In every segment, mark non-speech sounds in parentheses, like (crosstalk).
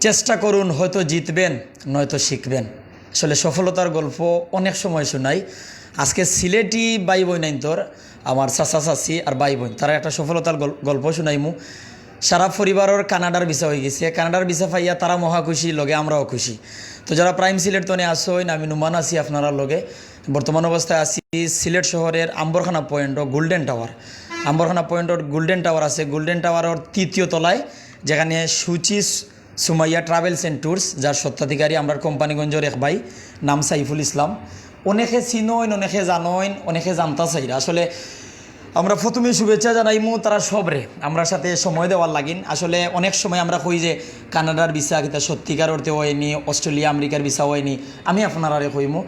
চেষ্টা করুন হয়তো জিতবেন, নয়তো শিখবেন। আসলে সফলতার গল্প অনেক সময় শোনাই। আজকে সিলেটি বাই বোন তোর আমার চাচা চাচি আর বাই বোন তারা একটা সফলতার গল- গল্প শুনাইমু। সারা পরিবারের কানাডার ভিসা হয়ে গেছে। কানাডার ভিসা পাইয়া তারা মহা খুশি, লগে আমরাও খুশি। তো যারা প্রাইম সিলেট তনে আসইন আমি নুমান আছি আপনারা লগে। বর্তমান অবস্থায় আছি সিলেট শহরের আম্বরখানা পয়েন্ট ও গোল্ডেন টাওয়ার। আম্বরখানা পয়েন্টর গোল্ডেন টাওয়ার আছে। গোল্ডেন টাওয়ারের তৃতীয় তলায়, যেখানে Suchi Sumaiya travels and tours, যার সত্ত্বাধিকারী আমরা কোম্পানিগঞ্জের এক ভাই, নাম সাইফুল ইসলাম। অনেকে চিনইন, অনেকে জানইন, অনেকে জানতা চাইরা আসলে আমরা প্রথমে শুভেচ্ছা জানাইমু তারা সবরে। আমরা সাথে সময় দেওয়ার লাগিন। আসলে অনেক সময় আমরা কই যে, কানাডার ভিসা কিতা সত্যিকার অর্থে হয়নি, অস্ট্রেলিয়া, আমেরিকার ভিসা হয়নি, আমি আপনারা কইমু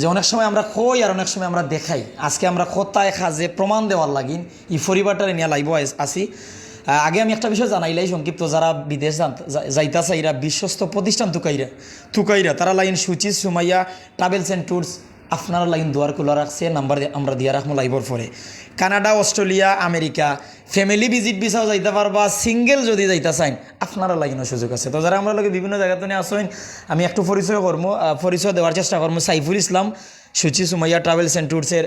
যে অনেক সময় আমরা কই আর অনেক সময় আমরা দেখাই। আজকে আমরা কোথায় খাজে প্রমাণ দেওয়ার লাগিন। ই পরিবারটারে নিয়ে লাইব আসি। আগে আমি একটা বিষয় জানাইলাই, সংক্ষিপ্ত যারা বিদেশ যাইতা চাইরা বিশ্বস্ত প্রতিষ্ঠান তুকাইরা তুকাইরা তারা line Suchi, Sumaiya Travels and Tours আপনারা লাইন দুয়ার খোলা রাখছে, নাম্বার আমরা দিয়া রাখব লাইভর পরে। Canada, Australia, America family visit ভিসাও যাইতে পারবা সিঙ্গেল যদি যাইতে চাইন, আপনারা লাইনের সুযোগ আছে। তো যারা আমরা লগে বিভিন্ন জায়গাতে নিয়ে আসেন আমি একটু পরিচয় করব পরিচয় দেওয়ার চেষ্টা করব সাইফুল ইসলাম, সুচি, সুমাইয়া ট্রাভেলস অ্যান্ড ট্যুরসের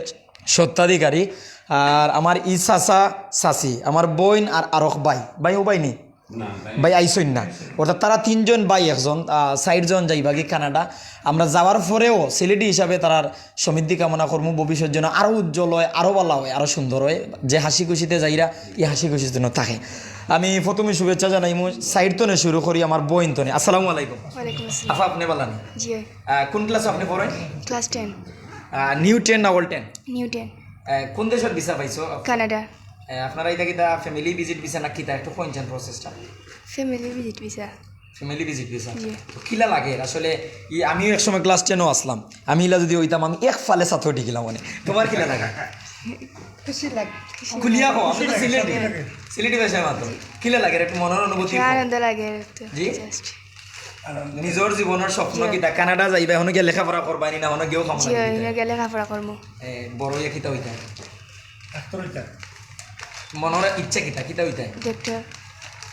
সত্ত্বাধিকারী। আর আমার ই চাচা চাচি আমার বোন আর আরক ভাই। ভাই ও ভাই নি ভাই আইসইন না। অর্থাৎ তারা তিনজন ভাই একজন ষাটজন যাইবাগি কানাডা। আমরা যাওয়ার পরেও সিলেটি হিসাবে তারার সমৃদ্ধি কামনা করব ভবিষ্যৎ যেন আরও উজ্জ্বল হয় আরও ভালো হয় আরও সুন্দর হয়। যে হাসি খুশিতে যাইরা এই হাসি খুশির জন্য থাকে। আমি প্রথমে শুভেচ্ছা জানাই মু সাইড তনে শুরু করি আমার বোন তনে। আসসালামু আলাইকুম। আফা আপনি বলানি জি। কোন ক্লাস আপনি পড়েন? Class ten. নিউ টেন না ওল্ড টেন নিউ টেন কোন দেশের ভিসা পাইছো? কানাডা। আপনারা এটা কিতা ফ্যামিলি ভিজিট ভিসা না কিতা একটু কইছেন প্রসেসটা family visit visa family visit visa কিলা লাগে? আসলে ই আমিও এক সময় ক্লাস টেনও আসলাম। আমি ইলা যদি হইতাম আমি এক ফালে সাথে ঢিকিলাম মানে। তোমার কিলা লাগে? খুশি লাগে খুলিয়া হো আপনি তো সিলেটি সিলেটি ভাষায় মাত্র কিলা লাগে একটু মনের অনুভূতি আনন্দ লাগে। জি? নিজের জীবনের স্বপ্ন কিতা কানাডা যাইবা এখন গিয়ে লেখাপড়া করবা নি না এখন গিয়েও খাম জি এনে গেলে লেখাপড়া করব বড় ইয়ে কিতা হইতা? মনের ইচ্ছা কিতা কিতা হইতা? ডক্টর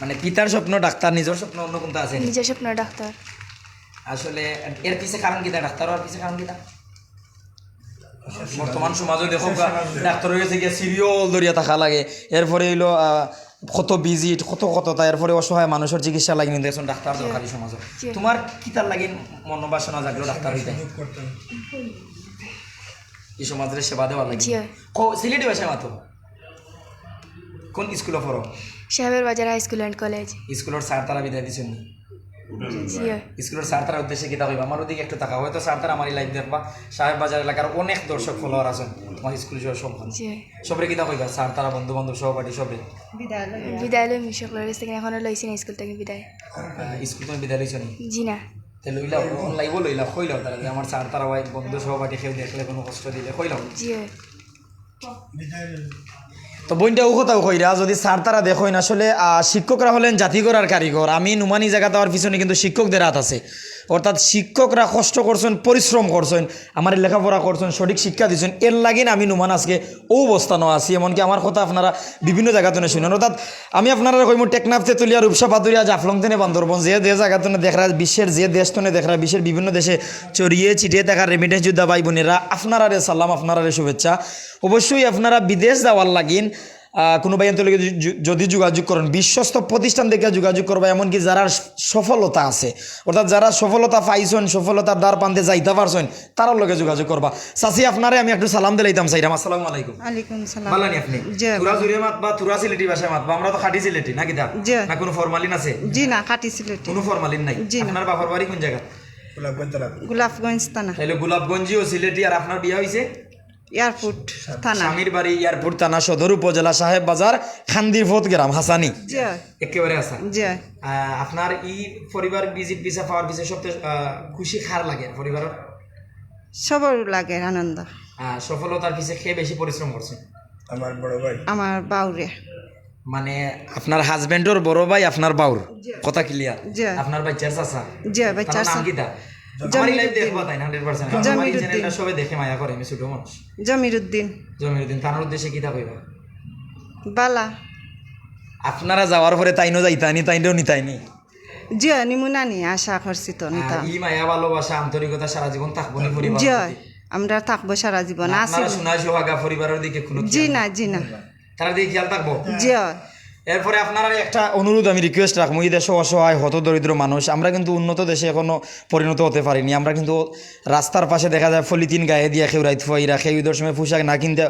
মানে পিতার স্বপ্ন ডাক্তার নিজের স্বপ্ন অন্য কোনটা আছে? নিজের স্বপ্ন ডাক্তার আসলে এর পিছে কারণ কিতা ডাক্তার পিছে কারণ কিতা বর্তমান সমাজে দেখো ডাক্তার হয়ে গেছে গিয়ে সিরিয়ল দরিয়া থাকা লাগে। এরপরে হইল আহ, কত ভিজিট কত কত তারপরে অসহায় মানুষের চিকিৎসা লাগে কিন্তু একজন ডাক্তার দরকারি সমাজ। তোমার কি তার লাগে মনোবাসনা জাগলো ডাক্তার হইতে? এই সমাজের সেবা দেওয়া লাগে। সিলেটে ক- সিলেটি ভাষায় মাতো কোন স্কুলে পড়ো? সাহেবের বাজার হাই স্কুল অ্যান্ড কলেজ স্কুলের স্যার তারা বিদায় দিচ্ছেন স্কুলের স্যার তারা উদ্দেশ্যে কিতা হইবা। আমার ওদিকে একটু টাকা হয়তো স্যার তারা আমার লাইভ দেখবা। সাহেব বাজার এলাকার অনেক দর্শক ফলোয়ার আছেন তোমার স্কুল সব জি। সবরে কিতা কইবা স্যার তারা বন্ধু বান্ধব সহপাঠী সবরে। বিদায় লই সকলের কাছ থেকে এখনও লইছি না স্কুল থেকে বিদায়। স্কুল তুমি বিদায় লইছ নি? জি না। তাই লইলা লাইব লইলা কইলাও তারা যে আমার স্যার তারা বন্ধু সহপাঠী কেউ দেখলে কোনো কষ্ট দিলে কইলাও জি। তো বইনটা ও কথাও কইরা, যদি স্যার তারা দেখেন, আসলে শিক্ষকরা হলেন জাতি করার কারিগর আমি নুমানি জায়গা দেওয়ার পিছনে কিন্তু শিক্ষকদের হাত আছে। অর্থাৎ শিক্ষকরা কষ্ট করছেন, পরিশ্রম করছেন, আমার লেখাপড়া করছেন, সঠিক শিক্ষা দিচ্ছেন, এর লাগিন আমি নুমান আজকে ও অবস্থানও আছি। এমনকি আমার কথা আপনারা বিভিন্ন জায়গাতে শুনেন। অর্থাৎ আমি আপনারা কইমু টেকনাফ তেতুলিয়া রূপসা, পাতুরিয়া তেনে বান্দরবন, যে যে জায়গাতে দেখরা, বিশ্বের যে দেশ তনে দেখরা, বিশ্বের বিভিন্ন দেশে চড়িয়ে ছিটিয়ে থাকা রেমিটেন্স যোদ্ধা ভাই বোনেরা আপনারা রে সালাম আপনারা রে শুভেচ্ছা। অবশ্যই আপনারা বিদেশ যাওয়ার লাগিন কোনো বাইন্তলকে যদি যোগাযোগ করেন বিশ্বস্ত প্রতিষ্ঠান থেকে যোগাযোগ করবা এমনকি যারা সফলতা আছে অর্থাৎ যারা সফলতা পাইছেন সফলতার দ্বার পান্তে যাইতে পারছেন তারার লগে যোগাযোগ করবা। চাচি আপনারে আমি একটু সালাম দিলাইতাম চাইরাম আসসালামু আলাইকুম। আলাইকুম সালাম। ভালো নি আপনি? জি। তুরা জুড়ে মাত বা তুরা সিলেটি ভাষায় মাত বা আমরা তো খাটি সিলেটি না কিতা জি। না কোনো ফরমালিন আছে? জি না কাটিছিল কোনো ফরমালিন নাই? জি আপনার বাবার বাড়ি কোন জায়গা? গোলাপগঞ্জ থানা। গোলাপগঞ্জি ও সিলেটি আর আপনার বিয়া হয়েছে এয়ারপোর্ট থানা। স্বামীর বাড়ি এয়ারপোর্ট থানা সদর উপজেলা সাহেব বাজার খান্দিরফত গ্রাম হাসানি। একেবারে আসা জি। আপনার ই পরিবার ভিজিট ভিসা পাওয়ার বিষয়ে সবচেয়ে খুশি খার লাগে পরিবারের? সবর লাগে আনন্দ। আহ, সফলতার পিছিয়ে খেয়ে বেশি পরিশ্রম করছে? আমার বাউরে। মানে আপনার হাজবেন্ডর বড় ভাই আপনার বাউর। কথা ক্লিয়ার জি। আপনার বাচ্চার চাচা? জি তার নাম আছে। কিতা আমার জমিরুদ্দিন। লাইভ দেখবা তাই হান্ড্রেড পার্সেন্ট আমার এই চ্যানেলটা সবাই দেখে মায়া করে আমি ছোট মানুষ। জমির জমিরুদ্দিন তার উদ্দেশ্যে কিতা কইবা? বালা। আপনারা যাওয়ার পরে তাইনও যাইতানি তাইনও নিতাইনি? জিয় নিমুনা আশা করছি তো আর ই মায়া ভালোবাসা আন্তরিকতা সারা জীবন থাকব নি পরিবার জয় আমরা থাকব সারা জীবন। আছি আপনারা শোনা সোহাগা পরিবারের দিকে কোনো জি না জি না। তারা দিকে খেয়াল থাকব? জয় এরপরে আপনারা একটা অনুরোধ আমি রিকোয়েস্ট রাখব এই দেশে অসহায় হত দরিদ্র মানুষ। আমরা কিন্তু উন্নত দেশে এখনও পরিণত হতে পারিনি। আমরা কিন্তু রাস্তার পাশে দেখা যায় ফলিতিন গায়ে দিয়া খেউ রাইত ফুয়াইরা খেউ ঈদের সময় পোশাক না কিনতে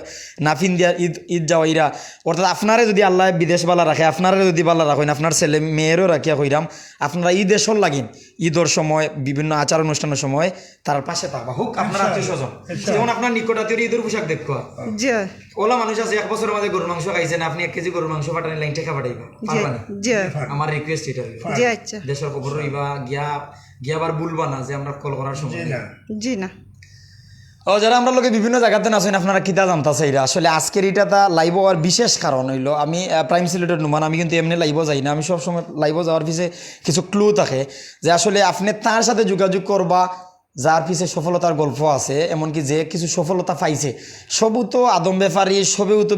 না ফিন দিয়া ঈদ ঈদ যাওয়াইরা। অর্থাৎ আপনারে যদি আল্লাহ বিদেশ বালা রাখে আপনারা যদি বালা রাখেন আপনার ছেলে মেয়েরও রাখিয়া কইরাম আপনারা ঈদ এসর লাগিন ঈদের সময় বিভিন্ন আচার অনুষ্ঠানের সময় তার পাশে থাকবা। হোক আপনার আত্মীয় স্বজন। যেমন আপনার নিকট আত্মীয় ঈদের পোশাক দেখবা। ওলা মানুষ আছে এক বছরের মাঝে গরুর মাংস খাইছেন আপনি এক কেজি গরুর মাংস পাঠানি লাইন টেকা পাঠাইবা আমার রিকোয়েস্ট এটা জি আচ্ছা। দেশের খবর রইবা গিয়া গিয়া আবার বলবা না যে আমরা কল করার সময়। জি না। ও যারা আমরা লোকে বিভিন্ন জায়গাতে আছেন আপনারা কিতা জানতাছে এরা আসলে আজকের এটা তা লাইভ হওয়ার বিশেষ কারণ হইল আমি প্রাইম সিলেটের নুমান আমি কিন্তু এমনি লাইভ যাই না। আমি সবসময় লাইভ যাওয়ার পিছে কিছু ক্লু থাকে যে আসলে আপনি তার সাথে যোগাযোগ করবা যার পিছে সফলতার গল্প আছে, এমনকি যে কিছু সফলতা পাইছে। সবু তো আদম ব্যাপারী সবেও তো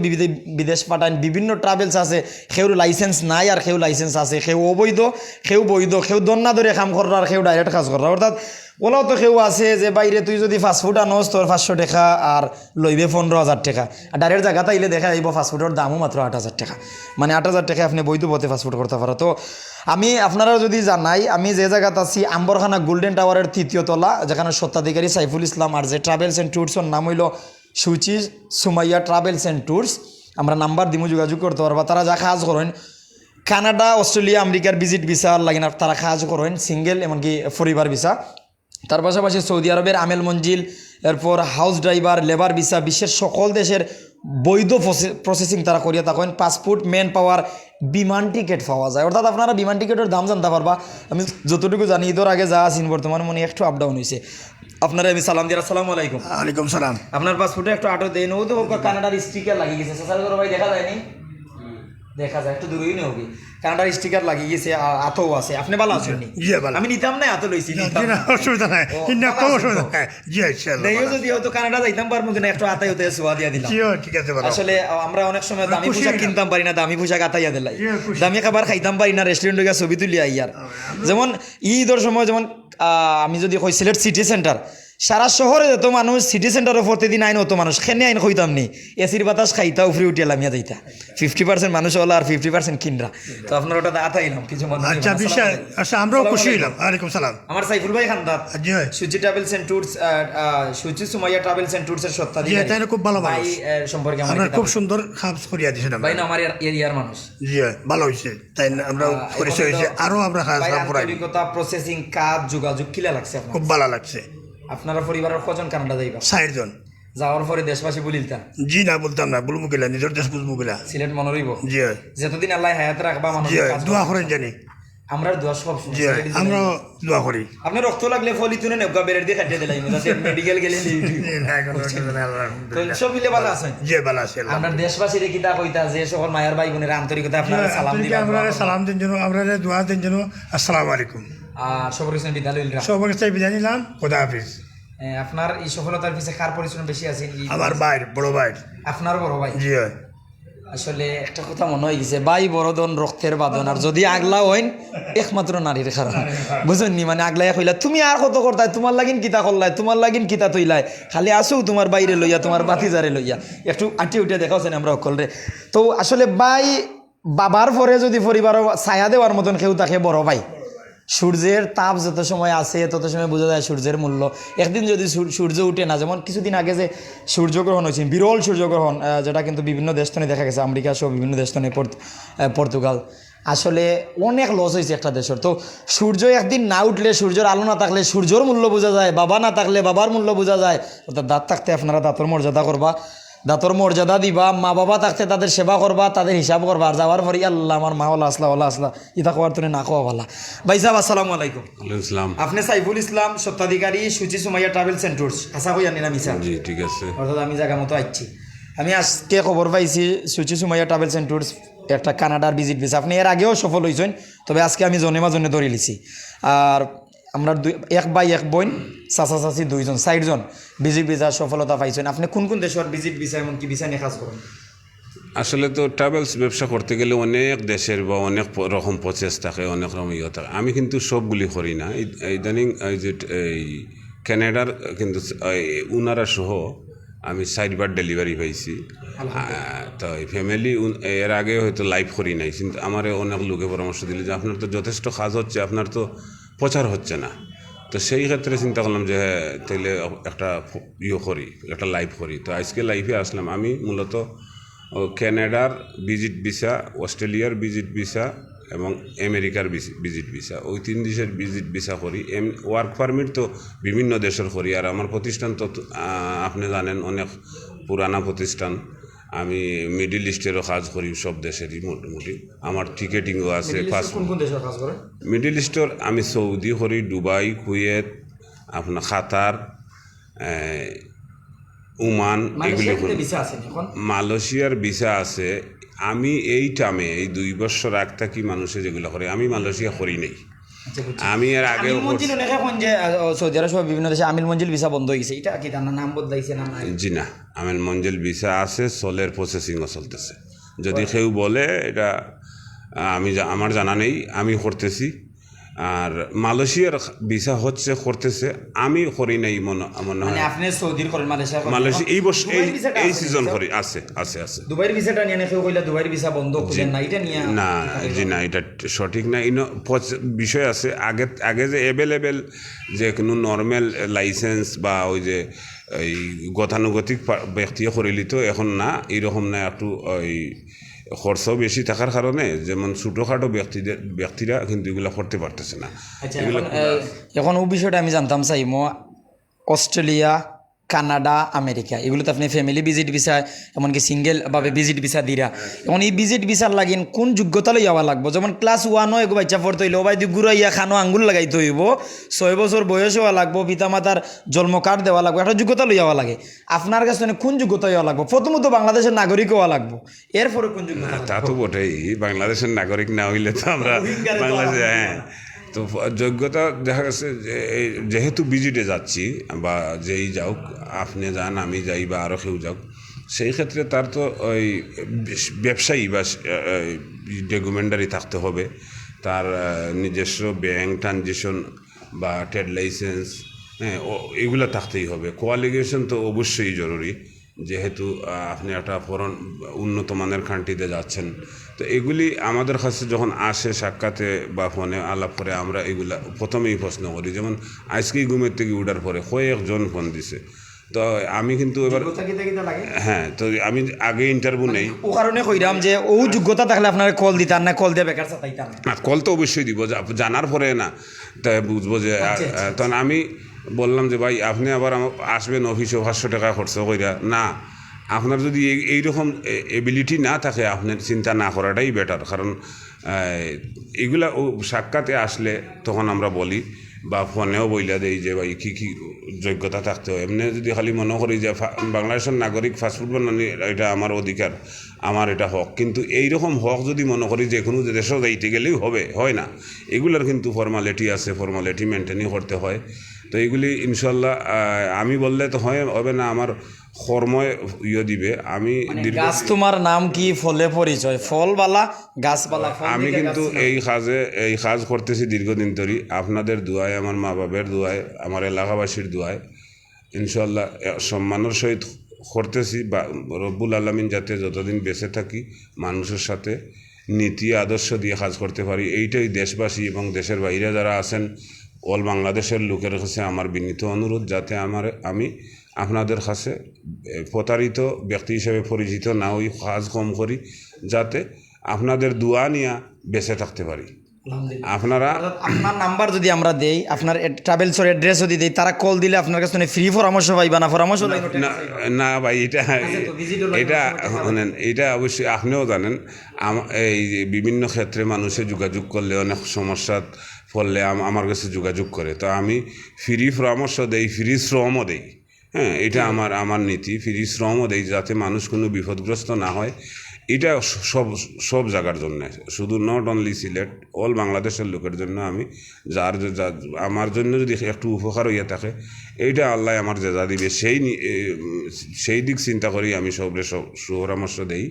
বিদেশ পাঠান বিভিন্ন ট্রাভেলস আছে। সেও লাইসেন্স নাই আর সেও লাইসেন্স আছে। সেউ অবৈধ, সেও বৈধ, সেও দন্না ধরে কাম করার, সেও ডাইরেক্ট কাজ করার। অর্থাৎ ওলাও তো কেউ আছে যে বাইরে তুই যদি ফাস্টফুড আনোস, তোর পাঁচশো টাকা আর লইবে পনেরো হাজার টাকা। আর ডাইরেক্ট জায়গাতে আইলে দেখা যাইব ফাস্টফুডের দামও মাত্র আট হাজার টাকা। মানে আট হাজার টাকা আপনি বৈধ পথে ফাস্টফুড করতে পারো। তো আমি আপনারা যদি জানাই, আমি যে জায়গাতে আছি, আম্বরখানা গোল্ডেন টাওয়ারের তৃতীয় তলা, যেখানে সত্ত্বাধিকারী সাইফুল ইসলাম আর যে ট্রাভেলস অ্যান্ড ট্যুরসের নাম হইল Suchi Sumaiya Travels and Tours আমরা নাম্বার দিমু, যোগাযোগ করতে পারবা। তারা যা কাজ করেন, কানাডা, অস্ট্রেলিয়া, আমেরিকার ভিজিট ভিসা লাগে না, তারা কাজ করেন সিঙ্গেল এমনকি পরিবার ভিসা তার পাশাপাশি সৌদি আরবের আমেল মঞ্জিল এরপর হাউস ড্রাইভার লেবার ভিসা বিশ্বের সকল দেশের বৈধ প্রসেসিং তারা করিয়া থাকেন। পাসপোর্ট ম্যান পাওয়ার বিমান টিকিট পাওয়া যায়। অর্থাৎ আপনারা বিমান টিকিটের দাম জানতে পারবা। আমি যতটুকু জানি ঈদের আগে যা আছেন বর্তমানে মনে একটু আপ ডাউন হয়েছে আপনারা আমি সালাম দিয়ে আসসালামু আলাইকুম। ওয়ালাইকুম সালাম। আপনার পাসপোর্টে একটু আটো দেন। ও তো কানাডার স্টিকার লাগিয়ে গেছে। ভাই দেখা যায়নি? দেখা যায় একটু দূরেই নেই হোক কানাডার স্টিকার লাগিয়ে গেছে আর আতও আছে। আপনি ভালো আছেন নি? জি, ভালো। আমি নিতাম না এত লইছি অসুবিধা নাই। ভালো অসুবিধা নাই। জি ইনশাআল্লাহ নেইও ভালো। যদি হয়তো কানাডা যাইতাম পারব কিনা একটু আতাই হতে সোয়া দিয়া দিলাম। ঠিক আছে আসলে আমরা অনেক সময় দামি পোশাক কিনতাম পারি না দামি পোশাক আতাইয়া দিলাই দামি খাবার খাইতাম পারি না রেস্টুরেন্টে গিয়ে ছবি তুলি আইয়ার। যেমন ঈদের সময় যেমন আহ, আমি যদি কই সিলেট সিটি সেন্টার সারা শহরে যত মানুষ সিটি সেন্টারে প্রতিদিন আইন অত মানুষ খেনে আইন খইতাম নি। এসির বাতাস খাইতা উফরে উঠিয়া লামিয়া যাইতা। ফিফটি পার্সেন্ট মানুষ হলো আর ফিফটি পার্সেন্ট কিনরা তো আপনার ওটা আতাইলাম কিছু মানুষ আচ্ছা আলাইকুম। আচ্ছা আমরাও খুশি হইলাম। ওয়ালাইকুম সালাম। আমার সাইফুল ভাই খান্দাত জি ভাই। Suchi travels and tours Suchi Sumaiya travels and tours এর সত্তা তাইলে খুব ভালো ভাই সম্পর্কে আমার খুব সুন্দর খাপ করিয়া দিয়েছেন ভাই না আমার এরিয়ার মানুষ। জি ভালো হয়েছে তাই আমরা পরিচয় হয়েছে আরও আমরা প্রসেসিং কাজ যোগাযোগ কিলা লাগছে খুব ভালো লাগছে। আপনারা পরিবারের কজন কানাডা যাইবা? ষাটজন যাওয়ার পরে দেশবাসী বলিলতা? জি না বলতাম না বলব গেলা নিজের দেশ বুঝব গেলা সিলেট মনে রইব? জি হয়। যতদিন আল্লাহ হায়াত রাখবা মানুষ দোয়া করেন জানি। আমরা দোয়া সব আমরাও দোয়া করি। আপনি রক্ত লাগলে ফলি নেবগা বেরের দিয়ে দিলাই মেডিকেল গেলে সব মিলে ভালো আছেন? ভালো আছে দেশবাসীর কিতা কইতা যে সকল মায়ের ভাই বোনের আন্তরিকতা আপনারা সালাম আপনাদেরকে দিবা আমরা সালাম দিন জন্য আমরা দোয়া দিন জন্য আসসালামু আলাইকুম। আর সবর হোসেন বিদ্যালয় সবার কাছে বিদায় নিলাম। খোদা হাফিজ। আপনার এই সফলতার পিছে কার পরিশ্রম বেশি আছে? আমার ভাইয়ের বড় ভাইয়ের। আপনার বড় ভাই? জি হয় আসলে একটা কথা মনে হয়ে গেছে বাই বড়দন রক্তের বাদন আর যদি আগলা হইন একমাত্র নারীর কারণ। বুঝেননি? মানে আগলাই কইলা তুমি আর কত করতাই তোমার লাগিন কিতা করলাই তোমার লাগিন কিতা তৈলাই খালি আসো তোমার বাইরে লইয়া তোমার বাতিজারে লইয়া। একটু আটি উঠে দেখাওছেন আমরা সকলরে তো আসলে বাই বাবার পরে যদি পরিবার ছায়া দেওয়ার মতন কেউ তাকে বড় ভাই। সূর্যের তাপ যত সময় আছে, তত সময় বোঝা যায় সূর্যের মূল্য। একদিন যদি সূর্য উঠে না, যেমন কিছুদিন আগে যে সূর্যগ্রহণ হয়েছে বিরল সূর্যগ্রহণ যেটা কিন্তু বিভিন্ন দেশতনে দেখা গেছে, আমেরিকা সহ বিভিন্ন পর্ত- পর্তুগাল। আসলে অনেক লস হয়েছে একটা দেশের। তো সূর্য একদিন না উঠলে, সূর্যের আলো না থাকলে সূর্যর মূল্য বোঝা যায়, বাবা না থাকলে বাবার মূল্য বোঝা যায়। অর্থাৎ দাঁত থাকতে আপনারা দাঁতর মর্যাদা করবা। দাঁতর মর্যাদা দিবা মা বাবা থাকতে তাদের সেবা করবা তাদের হিসাব করবা। আর যাওয়ার পরে আল্লাহ আমার মা ওলা আসলা ওলা আসলা। ইতা কোয়ার তুমি না কোয়া ভালা। ভাই সাহেব আসসালামু আলাইকুম। ওয়ালাইকুম সালাম আপনি Saiful Islam সত্ত্বাধিকারী Suchi Sumaiya travel and tours আশা করি জানি না মিশা জি ঠিক আছে। অর্থাৎ আমি জায়গা মতো আসছি আমি আজকে খবর পাইছি Suchi Sumaiya travel and tours একটা কানাডার ভিজিট ভিসা। আপনি এর আগেও সফল হয়েছেন তবে আজকে আমি জনে মাজনে ধরে লিছি আর আমরা দুই এক বাই এক বোন চাচা চাচি দুইজন চারজন ভিজিট ভিসা সফলতা পাইছেন। আপনি কোন কোন দেশের ভিজিট ভিসা এমনকি ভিসা নিয়ে কাজ করেন? আসলে তো ট্রাভেলস ব্যবসা করতে গেলে অনেক দেশের বা অনেক রকম প্রসেস থাকে অনেক রকম ইয়ে থাকে। আমি কিন্তু সবগুলি করি না। ইদানিং এই যে এই ক্যানাডার কিন্তু উনারা সহ আমি সাইডবার ডেলিভারি পাইছি। তো এই ফ্যামিলি এর আগে হয়তো লাইভ করি নাই কিন্তু আমার অনেক লোকে পরামর্শ দিলে যে আপনার তো যথেষ্ট কাজ হচ্ছে আপনার তো প্রচার হচ্ছে না। তো সেই ক্ষেত্রে চিন্তা করলাম যে হ্যাঁ, তাইলে একটা ইয়ে করি একটা লাইভ করি। তো আজকে লাইফে আসলাম আমি মূলত ক্যানাডার ভিজিট ভিসা অস্ট্রেলিয়ার ভিজিট ভিসা এবং আমেরিকার ভিজিট ভিসা ওই তিন দেশের ভিজিট ভিসা করি। এম ওয়ার্ক পারমিট তো বিভিন্ন দেশের করি। আর আমার প্রতিষ্ঠান তো আপনি জানেন অনেক পুরানা প্রতিষ্ঠান। আমি মিডিল ইস্টেরও কাজ করি সব দেশেরই মোটামুটি। আমার টিকেটিংও আছে মিডিল ইস্টর আমি সৌদি করি দুবাই কুয়েত আপনার কাতার ওমান এগুলি মালয়েশিয়ার ভিসা আছে আমি এই টামে এই দুই বছর আগ থাকি মানুষে যেগুলো করে আমি মালয়েশিয়া করি নাই। আমি আর আগে আমিল মঞ্জিল অনেকে কোন যে আহ, সৌদি আরব সহ বিভিন্ন দেশে আমিল মঞ্জিল ভিসা বন্ধ হয়ে গেছে। এটা কি তার নাম বদলাইছে না জি না আমিল মঞ্জিল ভিসা আছে সোলের প্রসেসিংও চলতেছে। যদি কেউ বলে এটা আমি আমার জানা নেই আমি করতেছি। আর মালয়েশিয়ার ভিসা হচ্ছে করতেছে। আমি করি নাই মনে মনে মানে হয়। আপনি সৌদির করেন মালয়েশিয়া মালয়েশিয়া এই বছর এই এই সিজন করি। আছে আছে আছে। দুবাইয়ের ভিসাটা নিয়ে কেউ কইলা দুবাইয়ের ভিসা বন্ধ খুঁজেন না এটা নিয়ে না জি না এটা সঠিক না। ইনো বিষয় আছে আগে আগে যে অ্যাভেলেবেল যে কোনো নর্মাল লাইসেন্স বা ওই যে এই গতানুগতিক ব্যক্তিও করিলি এখন না এইরকম না একটু ওই খরচাও বেশি থাকার কারণে যেমন ছোটোখাটো ব্যক্তিদের ব্যক্তিরা কিন্তু এগুলো করতে পারতেছে না। আচ্ছা এখন, ও বিষয়টা আমি জানতাম চাই চাইমো অস্ট্রেলিয়া কানাডা আমেরিকা। এগুলোতে আপনি ফ্যামিলি ভিজিট ভিসা এমনকি সিঙ্গেল ভাবে ভিজিট ভিসা দিরা। এখন এই ভিজিট ভিসার লাগিন কোন যোগ্যতা লই যাওয়া লাগবো? যেমন ক্লাস ওয়ানও এগো বাচ্চা পড়তে হইলে ওবাই গুড়া ইয়া খানো আঙ্গুল লাগাইতে হইব। ছয় বছর বয়স হওয়া লাগবো পিতামাতার জন্ম কার্ড দেওয়া লাগবো একটা যোগ্যতা লই যাওয়া লাগে। আপনার কাছে মানে কোন যোগ্যতা হওয়া লাগবো? প্রথমত বাংলাদেশের নাগরিক হওয়া লাগবো। এরপরে কোন যোগ্যতা? তা তো বটেই বাংলাদেশের নাগরিক না হইলে তো আমরা বাংলাদেশে হ্যাঁ। তো যোগ্যতা দেখা গেছে যে যেহেতু ভিজিটে যাচ্ছি, বা যেই যাওক আপনি যান, আমি যাই, বা আরও কেউ যাওক সেই ক্ষেত্রে তার তো ওই ব্যবসায়ী বা ডকুমেন্টারি থাকতে হবে। তার নিজস্ব ব্যাংক ট্রানজেকশন বা ট্রেড লাইসেন্স হ্যাঁ এগুলো থাকতেই হবে। কোয়ালিফিকেশন তো অবশ্যই জরুরি। যেহেতু আপনি একটা ফরেন, উন্নত মানের কান্ট্রিতে যাচ্ছেন তো এগুলি আমাদের কাছে যখন আসে সাক্ষাতে বা ফোনে আলাপ করে আমরা এগুলা প্রথমেই প্রশ্ন করি। যেমন আজকেই ঘুমের থেকে উঠার পরে কয়েকজন ফোন দিছে। তো আমি কিন্তু এবার হ্যাঁ তো আমি আগে ইন্টারভিউ নেই। ও কারণে কইরাম যে ও যোগ্যতা থাকলে আপনার কল দিতাম না কল দিয়ে বেকার চাইতাম না কল তো অবশ্যই দিব জানার পরে না। তাই বুঝব যে তখন আমি বললাম যে ভাই আপনি আবার আসবেন অফিসে পাঁচশো টাকা খরচ কইরা। না আপনার যদি এই- এইরকম এবিলিটি না থাকে, আপনার চিন্তা না করাটাই বেটার কারণ এগুলা সাক্ষাতে আসলে তখন আমরা বলি বা ফোনেও বইলা দেই যে ভাই কী কী যোগ্যতা থাকতে হয়। এমনি যদি খালি মনে করি যে বাংলাদেশের নাগরিক ফাস্টফুড বানানি এটা আমার অধিকার, আমার এটা হক। কিন্তু এই রকম হক যদি মনে করি যে কোনো দেশেও যাইতে গেলেই হবে, হয় না। এগুলোর কিন্তু ফর্মালিটি আছে ফর্মালিটি মেনটেনই করতে হয়। তো এইগুলি ইনশাল্লাহ আমি বললে তো হয়, হবে না। আমার কর্ময় ইয়ে দিবে আমি দীর্ঘ গাছ তোমার নাম কি ফলে পরিচয়? ফল বালা গাছপালা আমি কিন্তু এই কাজে এই কাজ করতেছি দীর্ঘদিন ধরে আপনাদের দোয়ায় আমার মা বাবার দোয়ায় আমার এলাকাবাসীর দোয়ায়। ইনশাল্লাহ সম্মানের সহিত করতেছি বা রব্বুল আলমিন যাতে যতদিন বেঁচে থাকি মানুষের সাথে নীতি আদর্শ দিয়ে কাজ করতে পারি। এইটাই দেশবাসী এবং দেশের বাইরে যারা আছেন অল বাংলাদেশের লোকের কাছে আমার বিনীত অনুরোধ যাতে আমার আমি আপনাদের কাছে প্রতারিত ব্যক্তি হিসেবে পরিচিত না ওই কাজ কম করি যাতে আপনাদের দোয়া নিয়ে বেঁচে থাকতে পারি। আপনারা আপনার নাম্বার যদি আমরা দেই আপনার ট্রাভেলসের অ্যাড্রেস যদি দেই তারা কল দিলে আপনার কাছে ফ্রি পরামর্শ পাইবা না? পরামর্শ না না ভাই এটা এটা শোনেন এটা অবশ্যই আপনিও জানেন এই যে বিভিন্ন ক্ষেত্রে মানুষে যোগাযোগ করলে অনেক সমস্যা পড়লে আম- আমার কাছে যোগাযোগ করে। তো আমি ফ্রি পরামর্শ দেই ফ্রি শ্রমও দেই। হ্যাঁ এটা আমার আমার নীতি। ফ্রি শ্রমও দেই যাতে মানুষ কোনো বিপদগ্রস্ত না হয়। এটা সব সব জায়গার জন্য। শুধু নট অনলি সিলেট অল বাংলাদেশের লোকের জন্য আমি যার আমার জন্য যদি একটু উপকার হইয়া থাকে এইটা আল্লাহ আমার জেজা দিবে। সেই সেই দিক চিন্তা করি আমি সবরে সব সুপরামর্শ দেই।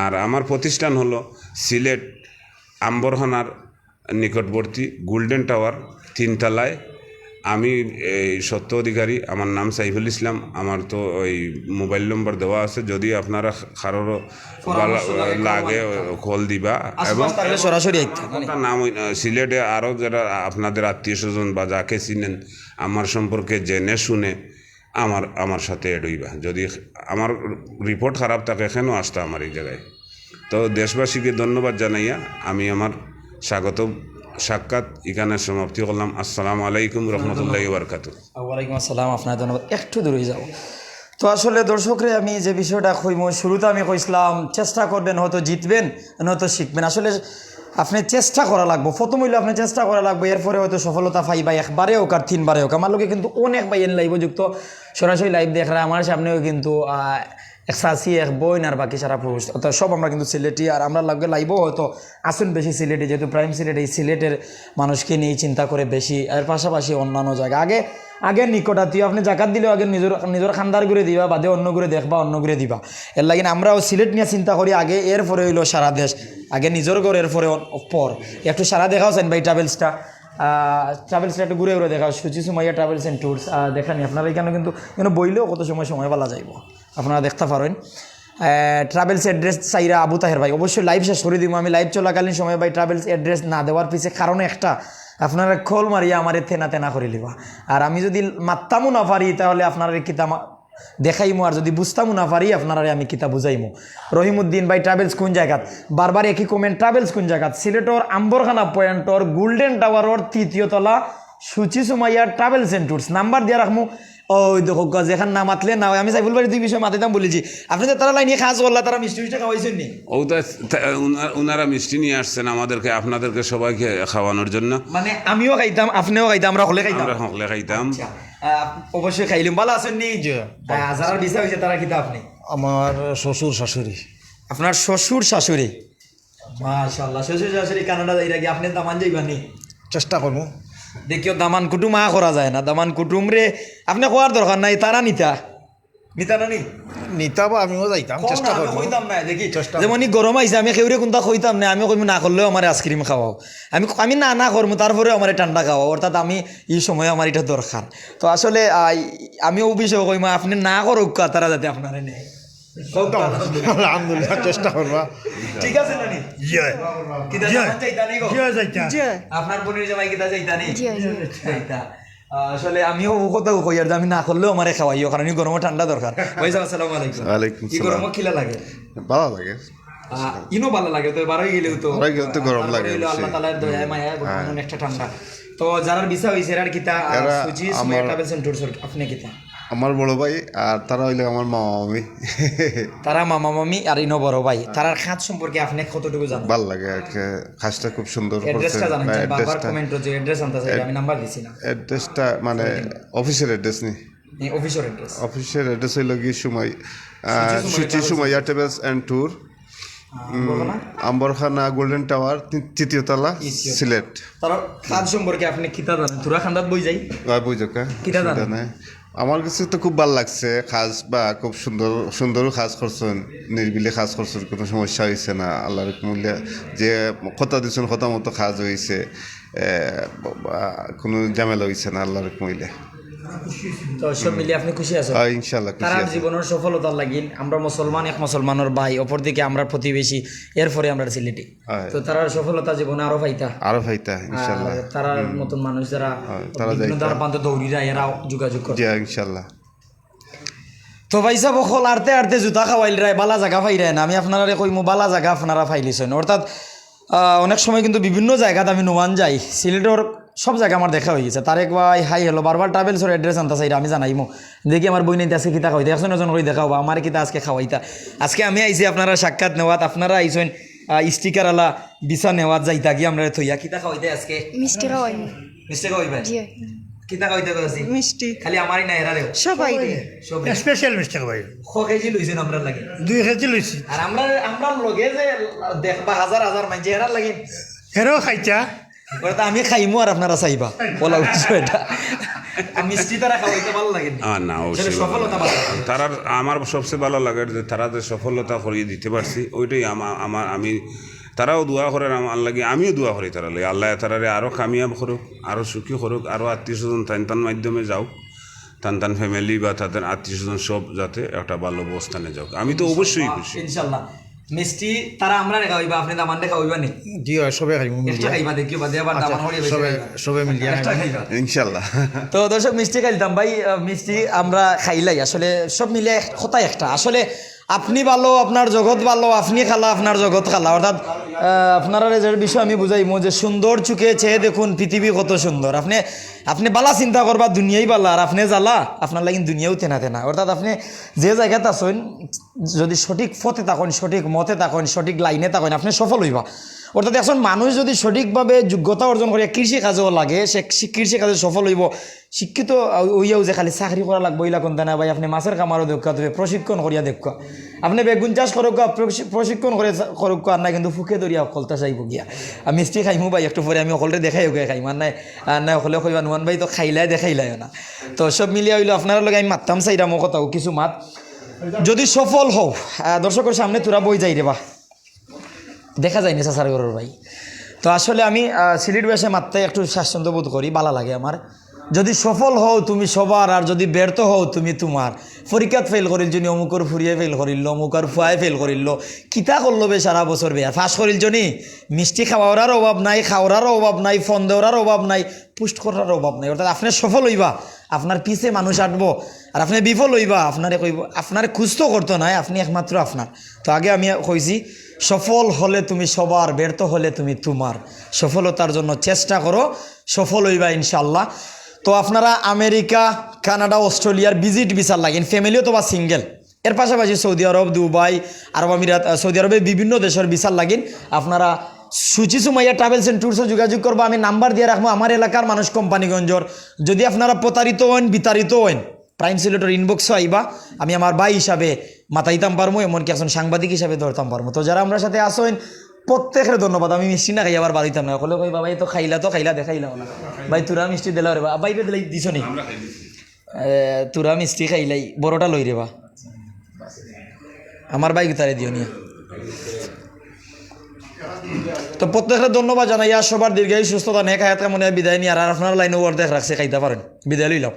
আর আমার প্রতিষ্ঠান হলো সিলেট আম্বরখানার নিকটবর্তী গোল্ডেন টাওয়ার তিনতলায় আমি এই সত্য অধিকারী আমার নাম সাইফুল ইসলাম আমার তো ওই মোবাইল নম্বর দেওয়া আছে যদি আপনারা কারোর লাগে কল দিবা এবং সরাসরি নাম সিলেটে আরও যারা আপনাদের আত্মীয় স্বজন বা যাকে চিনেন আমার সম্পর্কে জেনে শুনে আমার আমার সাথে এড হইবা। যদি আমার রিপোর্ট খারাপ থাকে এখানেও আসতে আমার এই জায়গায়? তো দেশবাসীকে ধন্যবাদ জানাইয়া আমি আমার স্বাগত সাক্ষাৎ। এখানে সমাপ্তি করলাম। আসসালামু আলাইকুম রহমতুল্লাহ বারকাতু ওয়ালাইকুম আসসালাম। আপনার ধন্যবাদ একটু দূরে যাও তো আসলে দর্শকরে, আমি যে বিষয়টা কইম শুরুতে আমি কইছিলাম, চেষ্টা করবেন, হয়তো জিতবেন, নয়তো শিখবেন। আসলে আপনি চেষ্টা করা লাগবো। প্রথম হইলে আপনি চেষ্টা করা লাগবে, এরপরে হয়তো সফলতা পাইবা একবারে হোক আর তিনবারে হোক। আমার লোকে কিন্তু অনেক ভাই এন লাইভ যুক্ত। সরাসরি লাইভ দেখরা আমার সামনেও কিন্তু এক সাসি এক বইন আর বাকি সারা পুরুষ অর্থাৎ সব আমরা কিন্তু সিলেটি আর আমরা লাগে লাইবও হয়তো আসুন বেশি সিলেটি, যেহেতু প্রাইম সিলেট এই সিলেটের মানুষকে নিয়ে চিন্তা করে বেশি। এর পাশাপাশি অন্যান্য জায়গা। আগে আগে নিকটাত্মীয় আপনি জাকাত দিলেও আগে নিজের নিজের খান্দার করে দিবা, বাদে অন্য করে দেখবা, অন্য করে দিবা। এর লাগিন আমরাও সিলেট নিয়ে চিন্তা করি, আগে এরপরে হইল সারা দেশ, আগে নিজের ঘর, এরপরে পর একটু সারা দেখাও চান ভাই ট্রাভেলসটা। ট্রাভেলসটা একটু ঘুরে ঘুরে দেখাও। Suchi Sumaiya travels and tours দেখানি। আপনারা এখানে কিন্তু, এখানে বইলেও কত সময় সময় পালা যাইব। আপনারা দেখতে পারেন। ট্রাভেলস অ্যাড্রেস চাইরা আবু তাহের ভাই, অবশ্যই লাইভ শেষ করে দিব। আমি লাইভ চলাকালীন সময় ভাই ট্রাভেলস অ্যাড্রেস না দেওয়ার পিছে কারণ একটা, আপনারা খোল মারিয়া আমার থেনা তেনা করে লিবা। আর আমি যদি মাত্তামও না পারি, তাহলে আপনারা কিতা মা- দেখাইমো, আর যদি বুঝতামও না পারি আপনারা আমি কিতা বুঝাইমো। রহিমুদ্দিন ভাই ট্রাভেলস কোন জায়গাত? বারবার একই কমেন্ট ট্রাভেলস কোন জায়গাত? সিলেটর আম্বরখানা পয়েন্টর গোল্ডেন টাওয়ারর তৃতীয় তলা, সুচি সুমাইয়ার ট্রাভেলস এন্ড ট্যুরস নাম্বার দিয়ে রাখমু। ওই দেখো গজ এখান না মাতলে না হয়। আমি সাইফুল ভাই দুই বিষয় মাতিতাম বলেছি। আপনি তো তারা লাইনে খাস করলা তারা মিষ্টি মিষ্টি খাওয়াইছেন নি? ও তো উনারা মিষ্টি নিয়ে আসছেন আমাদেরকে আপনাদেরকে সবাইকে খাওয়ানোর জন্য। মানে আমিও খাইতাম আপনিও খাইতাম আমরা হলে খাইতাম। আমরা হকলে খাইতাম। আচ্ছা, অবশ্যই খাইলাম ভালো আছেন নি? যারা বিষয় হয়েছে তারা কিতা আপনি? আমার শ্বশুর শাশুড়ি। আপনার শ্বশুর শাশুড়ি? মাশাল্লাহ শ্বশুর শাশুড়ি কানাডা যাই রাখি আপনি দামান যাইবানি। চেষ্টা করব। দেখিও দামান কুটুম আ করা যায় না দামান কুটুম রে আপনি কোয়ার দরকার নাই তারা নিতা। নিতা না নি? নিতা বা আমিও যাইতাম চেষ্টা করব কইতাম না দেখি। যেমন গরম আইছে আমি কেউরে কোনটা কইতাম না আমি কইম না করলেও আমার আইসক্রিম খাওয়াও আমি আমি না না করব তারপরে আমার ঠান্ডা খাওয়াও অর্থাৎ আমি এই সময় আমার এটা দরকার তো আসলে আমি ও বিষয়ে কইম আপনি না করুক তারা যাতে আপনারা নেয় আলহামদুলিল্লাহ চেষ্টা করবা। ঠিক আছে নানি? জিয়া। কিতা জিয়া। জামান চাইতা নি গো? জিয়া যাইতা আপনার বোনের জামাই কিতা চাইতা নি? জি, জি। চাইতা। আহ, আসলে আমিও কথা কই আর আমি না করলেও আমারে খাওয়াইও কারণ এই ঠান্ডা দরকার। আসসালামু আলাইকুম। খিলা লাগে? ভালো লাগে। ইনো ভালো লাগে তো বারোই গেলেও তো। বারোই গেলেও তো গরম লাগে আল্লাহ বেশি। তালার মায়া ঠান্ডা। তো যারা ভিসা হয়েছে এরার কিতা? সুজি আমার- ট্রাভেলস এন্ড ট্যুরস আপনি কিতা? আমার বড় ভাই আর তারা হইলে আমার মামা মামি তারা মামা মামি আর ইনো বড় ভাই। তারার খাত সম্পর্কে আপনি কতটুকু জানেন? ভালো লাগে আর খুব সুন্দর অ্যাড্রেসটা জানেন বারবার অ্যাড্রেসটা কমেন্ট যে অ্যাড্রেস আনতে চাই আমি নাম্বার দিছি না। অ্যাড্রেসটা মানে অফিসের অ্যাড্রেস নি। অফিসের অ্যাড্রেস অফিসের অ্যাড্রেস হইল কি সময় Suchi Sumaiya travels and tour Ambarkhana? Golden tower তৃতীয় তলা সিলেট। তার খাত সম্পর্কে আপনি কিতা জানেন? তুরা খান্দাত বই যাই বুঝকা কিটা জানেন? আমার কাছে তো খুব ভালো লাগছে, খাস বা খুব সুন্দর, সুন্দরও খাস করছেন, নির্বিলে খাস করছেন, কোনো সমস্যা হয়েছে না, আল্লাহর মূল্যে যে কথা দিচ্ছেন কথা মতো খাজ হয়েছে কোনো ঝামেলা হয়েছে না, আল্লাহর মূল্যে তো সব মিলিয়ে আপনি খুশি আছেন? ইনশাল্লাহ তারা জীবনের সফলতার লাগিন আমরা মুসলমান এক মুসলমানের ভাই অপরদিকে আমরা প্রতিবেশী এরপরে আমরা সিলেটি হয়। তো তারা সফলতা জীবনে আরও পাইতা আরও ভাইতা ইনশাল্লাহ তারার মতন মানুষ যারা বিভিন্ন। দ্বার প্রান্ত দৌড়িরা এরাও যোগাযোগ করে। ইনশাল্লাহ তো ভাইসা বখল আরতে আরতে জুতা খাওয়াইল রায় বালা জায়গা ফাইরায় না। আমি আপনারা কইমু বালা জায়গা আপনারা ফাইলিছেন। অর্থাৎ আহ, অনেক সময় কিন্তু বিভিন্ন জায়গাতে আমি নোমান যাই। সিলেটর সব জায়গা আমার দেখা হয়ে গেছে। তারেক ভাই হাই হ্যালো বারবার ট্রাভেলসের অ্যাড্রেস আনতে চাই আমি জানাইমো দেখি আমার বই নাইতে আজকে কিতা খাওয়াইতে একজন একজন করে দেখাও আমার কিতা আজকে খাওয়াইতা। আজকে আমি আইছি আপনারা সাক্ষাৎ নেওয়াত আপনারা আইছেন স্টিকার আলা বিছা নেওয়াত যাইতা গিয়ে আমরা থইয়া। কিতা খাওয়াইতে আজকে? মিষ্টি খাওয়াই। খাওয়াইবে কিতা খাওয়াইতে কইছি মিষ্টি। খালি আমারই না এরা রেও সবাই রে সব স্পেশাল মিস্টেক ভাই খ কেজি লইছেন আমরা লাগে? দুই কেজি লইছি। আর আমরা আমরা লগে যে দেখবা হাজার হাজার মানছে এরার লাগে। হেরও খাইছা ওটা তো আমি খাইমু আর আপনারা চাইবা। বলা উচিত এটা। (laughs) তারার আমার সবচেয়ে ভালো লাগে যে তারা যে সফলতা করিয়ে দিতে পারছি ওইটাই আমা- আমার আমি তারাও দোয়া করে আমার লাগে আমিও দোয়া করি তারা লাগে আল্লাহ তারারে আরও কামিয়াব করুক আরও সুখী করুক আরও আত্মীয় স্বজন টান টান মাধ্যমে যাও। টান টান ফ্যামিলি বা তাদের আত্মীয় স্বজন সব যাতে একটা ভালো অবস্থানে যাক। আমি তো অবশ্যই খুশি। ইনশাল্লাহ। মিষ্টি তারা আমরা খাওয়াইবা আপনি দামান খাওয়াইবা নি। জি হয় সবে মিলি এটা খাইবা দেখিও বাদে আবার দামান হরিয়ে সবে সবে মিলিয়া। ইনশাআল্লাহ। তো দর্শক মিষ্টি খাইতাম। ভাই মিষ্টি আমরা খাইলাই। আসলে সব মিলে এক- কথা একটা। আসলে আপনি ভালো, আপনার জগৎ ভালো, আপনি খালা, আপনার জগৎ খালা। অর্থাৎ আপনারা যে বিষয় আমি বুঝাইমো যে সুন্দর চুকে চেয়ে দেখুন পৃথিবী কত সুন্দর। আপনি আপনি বালা চিন্তা করবা, দুনিয়াই বালা, আর আপনি জ্বালা, আপনার লাগিন দুনিয়াও তেনা তেনা। অর্থাৎ আপনি যে জায়গাতে আসেন যদি সঠিক পথে থাকেন, সঠিক মতে থাকেন, সঠিক লাইনে থাকেন, আপনি সফল হইবা। অর্থাৎ এখন মানুষ যদি সঠিকভাবে যোগ্যতা অর্জন করে কৃষি কাজেও লাগে, সে কৃষি- কাজে সফল হইব। শিক্ষিত হইয়াও যে খালি চাকরি করা লাগবো ইলা কোনটা না ভাই? আপনি মাছের কামারও দেখা তবে প্রশিক্ষণ করিয়া দেখা আপনি বেগুন চাষ করুক প্রশিক্ষণ করে করুক, আর না কিন্তু ফুকে ধরিয়া অকলতা চাইব গিয়া। আর মিষ্টি খাইমু ভাই, একটু পরে আমি অকলরে দেখাই হোক খাইম। আর নাই আর নাই অকলে কইবা, নুয়ান ভাই তো খাইলাই দেখাইলাই না। তো সব মিলিয়া হইল আপনারা লগে আমি মাততাম চাইরাম কথাও কিছু মাত। যদি সফল হও দর্শকের সামনে তোরা বই যাই রে বা। দেখা যায় না চাচার ভাই। তো আসলে আমি সিলেট ভাষায় মাত্রায় একটু স্বাচ্ছন্দ্য বোধ করি ভালো লাগে আমার। যদি সফল হও তুমি সবার, আর যদি ব্যর্থ হও তুমি তোমার। পরীক্ষাত ফেল করিল যদি অমুকর ফুরিয়ে ফেল করিল অমুকর ফুয়াই ফেল করিল। কিতা করল বে সারা বছর বেয়া ফাঁস করিল জনি? মিষ্টি খাওয়ার অভাব নাই, খাওয়ার অভাব নাই, ফোন দেওয়ার অভাব নাই, পুষ্ট করার অভাব নাই। অর্থাৎ আপনি সফল হইবা, আপনার পিছে মানুষ আটবো, আর আপনি বিফল হইবা, আপনারে কইব আপনার খুঁজত করতো নাই, আপনি একমাত্র আপনার। তো আগে আমি কইছি সফল হলে তুমি সবার, ব্যর্থ হলে তুমি তোমার। সফলতার জন্য চেষ্টা করো, সফল হইবা ইনশাল্লাহ তো আপনারা আমেরিকা, কানাডা, অস্ট্রেলিয়ার ভিজিট বিচার লাগেন ফ্যামিলিও তো বা সিঙ্গেল এর পাশাপাশি সৌদি আরব, দুবাই, আরব আমিরাত সৌদি আরবে বিভিন্ন দেশের বিচার লাগিন আপনারা সুচি সুমাইয়া ট্রাভেলস অ্যান্ড ট্যুরসে যোগাযোগ করব। আমি নাম্বার দিয়ে রাখব। আমার এলাকার মানুষ কোম্পানিগঞ্জর। যদি আপনারা প্রতারিত হন, বিতাড়িত হন প্রাইম সিলেটর ইনবক্সও আইবা আমি আমার ভাই হিসাবে মাতাইতাম পারব এমনকি একজন সাংবাদিক হিসাবে ধরতাম পারব তো যারা আমরা সাথে আসেন প্রত্যেকের ধন্যবাদ। আমি মিষ্টি না খাই আবার বাড়িতাম না। কলে কই বাবা তো খাইলা তো খাইলা দেখাইলাও না। ভাই তুরা মিষ্টি দিলা রে বা। বাইরে দিলাই দিছ নি? তুরা মিষ্টি খাইলাই বড়টা লই রে বা। আমার বাইক তারে দিও নিয়া তো প্রত্যেকের ধন্যবাদ জানাইয়া সবার দীর্ঘায়ু সুস্থতা নেক হায়াত কামনে বিদায় নিয়ে আর আপনার লাইনে ওয়ার দেখ রাখছে খাইতে পারেন। বিদায় লইলাম।